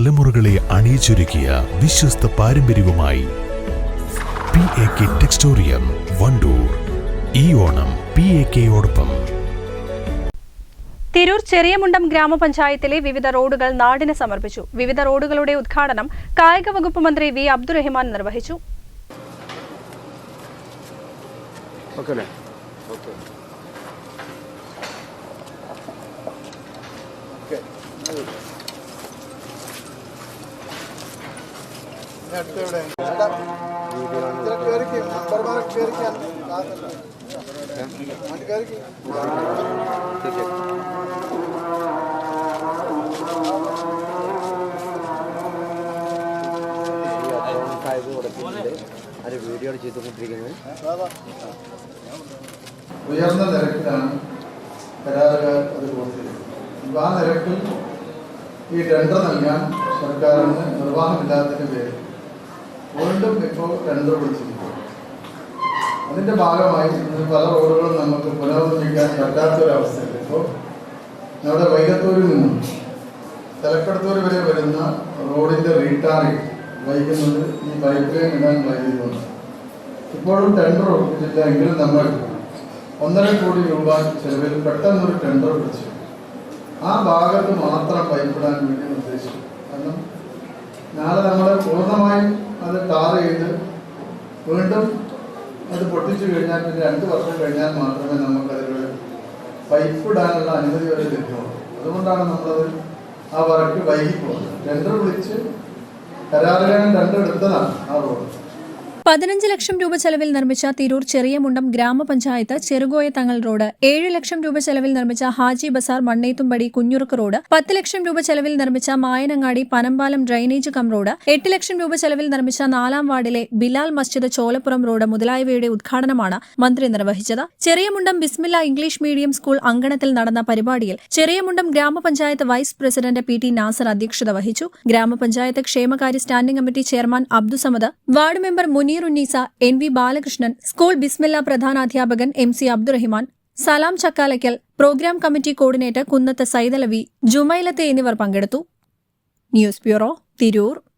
തലമുറകളെ അണിയിച്ചൊരുക്കിയ വിശ്വസ്ത പാരമ്പര്യവുമായി P A K textorium Wandoor ഈ ഓണം പി എ കെയോടൊപ്പം തിരൂർ ചെറിയമുണ്ടം ഗ്രാമപഞ്ചായത്തിലെ വിവിധ റോഡുകൾ നാടിന് സമർപ്പിച്ചു. വിവിധ റോഡുകളുടെ ഉദ്ഘാടനം കായിക വകുപ്പ് മന്ത്രി വി അബ്ദുറഹിമാൻ നിർവഹിച്ചു. അല്ലേ ഓക്കെ അത് വീഡിയോ ചെയ്തുകൊണ്ടിരിക്കുന്നത് ഉയർന്ന നിരക്കിലാണ് കരാറുകാർ അത് കൊടുത്തിരിക്കുന്നത്. അപ്പോൾ ആ നിരക്കിൽ ഈ ടെൻഡർ നൽകാൻ സർക്കാരിന് നിർവാഹമില്ലാത്തതിന്റെ പേരിൽ വീണ്ടും ഇപ്പോൾ ടെൻഡർ വിളിച്ചിരിക്കുന്നു അതിന്റെ ഭാഗമായി പല റോഡുകളും നമുക്ക് പുനർനിർമ്മിക്കാൻ പറ്റാത്തൊരവസ്ഥയുണ്ട് ഇപ്പോൾ നമ്മുടെ വൈകത്തൂരിൽ നിന്നും തലക്കടത്തൂർ വരെ വരുന്ന റോഡിന്റെ റീടാറിംഗ് വൈകുന്നത് ഈ പൈപ്പ് ലൈൻ ഇടാൻ വൈകുന്നുണ്ട് ഇപ്പോഴും ടെൻഡർ ഒപ്പിച്ചില്ല എങ്കിലും നമ്മൾ ഒന്നര കോടി രൂപ ചെലവിൽ പെട്ടെന്നൊരു ടെൻഡർ വിളിച്ചു ആ ഭാഗത്ത് മാത്രം പൈപ്പിടാൻ വേണ്ടി നിർദ്ദേശിച്ചു. കാരണം നാളെ നമ്മൾ പൂർണമായും അത് ടാർ ചെയ്ത് വീണ്ടും അത് പൊട്ടിച്ചു കഴിഞ്ഞാൽ പിന്നെ രണ്ട് വർഷം കഴിഞ്ഞാൽ മാത്രമേ നമുക്കതിലൂടെ പൈപ്പ് ഇടാനുള്ള അനുമതി വരെ ലഭ്യമുള്ളൂ അതുകൊണ്ടാണ് നമ്മളത് ആ വർക്ക് വൈകി പോകുന്നത് ടെൻഡർ വിളിച്ച് കരാറുകാരൻ ടെൻഡർ എടുത്തതാണ് ആ റോഡ് പതിനഞ്ച് ലക്ഷം രൂപ ചെലവിൽ നിർമ്മിച്ച തിരൂർ ചെറിയമുണ്ടം ഗ്രാമപഞ്ചായത്ത് ചെറുകോയ തങ്ങൾ റോഡ്. ഏഴ് ലക്ഷം രൂപ ചെലവിൽ നിർമ്മിച്ച ഹാജി ബസാർ മണ്ണേത്തുംപടി കുഞ്ഞുറുക്ക് റോഡ്. പത്ത് ലക്ഷം രൂപ ചെലവിൽ നിർമ്മിച്ച Mayanangadi Panampalam drainage cum road. എട്ട് ലക്ഷം രൂപ ചെലവിൽ നിർമ്മിച്ച നാലാം വാർഡിലെ ബിലാൽ മസ്ജിദ് ചോലപ്പുറം റോഡ് മുതലായവയുടെ ഉദ്ഘാടനമാണ് മന്ത്രി നിർവഹിച്ചത്. Cheriyamundam Bismilla English medium school അങ്കണത്തിൽ നടന്ന പരിപാടിയിൽ ചെറിയമുണ്ടം ഗ്രാമപഞ്ചായത്ത് vice president P T Nasar അധ്യക്ഷത വഹിച്ചു. ഗ്രാമപഞ്ചായത്ത് ക്ഷേമകാര്യ standing committee chairman Abdussamad ward member Muneer Unneesa N V Balakrishnan school Bismilla പ്രധാനാധ്യാപകൻ M C Abdurahiman Salam Chakkalakkal programme committee coordinator Kunnath Saithalavi ജുമൈലത്തെ എന്നിവർ പങ്കെടുത്തു. News bureau Tirur.